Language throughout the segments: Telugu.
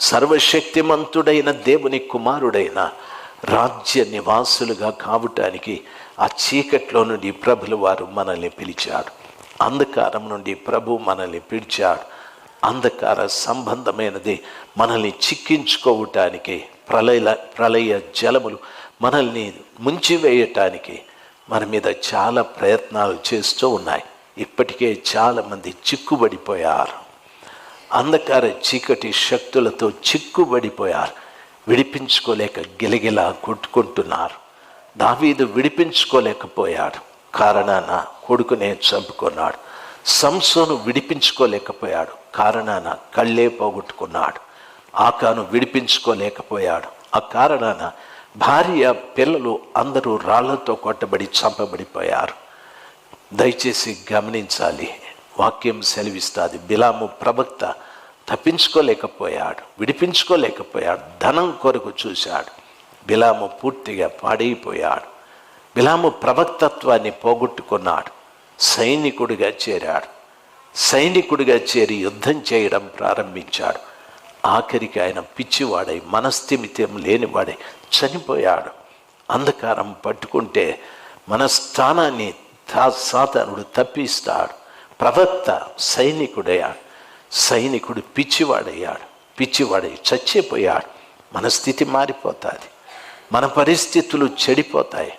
సర్వశక్తిమంతుడైన దేవుని కుమారుడైన రాజ్య నివాసులుగా కావటానికి ఆ చీకట్లో నుండి ప్రభులు వారు మనల్ని పిలిచాడు అంధకారం నుండి ప్రభు మనల్ని పిలిచాడు. అంధకార సంబంధమైనది మనల్ని చిక్కించుకోవటానికి ప్రళయ ప్రళయ జలములు మనల్ని ముంచివేయటానికి మన మీద చాలా ప్రయత్నాలు చేస్తూ ఉన్నాయి. ఇప్పటికే చాలామంది చిక్కుబడిపోయారు. అంధకార చీకటి శక్తులతో చిక్కుబడిపోయారు. విడిపించుకోలేక గిలగిలా కొట్టుకుంటున్నారు. దావీదు విడిపించుకోలేకపోయాడు. కారణాన కొడుకునే చంపుకున్నాడు. సంసోను విడిపించుకోలేకపోయాడు. కారణాన కళ్ళే పోగొట్టుకున్నాడు. ఆకాను విడిపించుకోలేకపోయాడు. ఆ కారణాన భార్య పిల్లలు అందరూ రాళ్ళతో కొట్టబడి చంపబడిపోయారు. దయచేసి గమనించాలి. వాక్యం సెలవిస్తుంది. బిలాము ప్రవక్త తప్పించుకోలేకపోయాడు విడిపించుకోలేకపోయాడు ధనం కొరకు చూశాడు. బిలాము పూర్తిగా పాడైపోయాడు. బిలాము ప్రవక్తత్వాన్ని పోగొట్టుకున్నాడు. సైనికుడిగా చేరాడు. సైనికుడిగా చేరి యుద్ధం చేయడం ప్రారంభించాడు. ఆఖరికి ఆయన పిచ్చివాడై మనస్థిమితం లేనివాడై చనిపోయాడు. అంధకారం పట్టుకుంటే మన స్థానాన్ని తా- సాతానుడు తప్పిస్తాడు. ప్రవక్త సైనికుడయ్యాడు. సైనికుడు పిచ్చివాడయ్యాడు. పిచ్చివాడై చచ్చిపోయాడు. మన స్థితి మారిపోతుంది. మన పరిస్థితులు చెడిపోతాయి.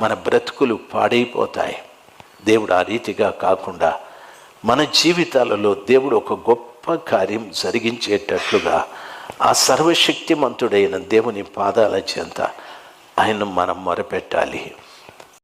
మన బ్రతుకులు పాడైపోతాయి. దేవుడు ఆ రీతిగా కాకుండా మన జీవితాలలో దేవుడు ఒక గొప్ప కార్యం జరిగించేటట్లుగా ఆ సర్వశక్తిమంతుడైన దేవుని పాదాల చెంత ఆయన మనం మొరపెట్టాలి.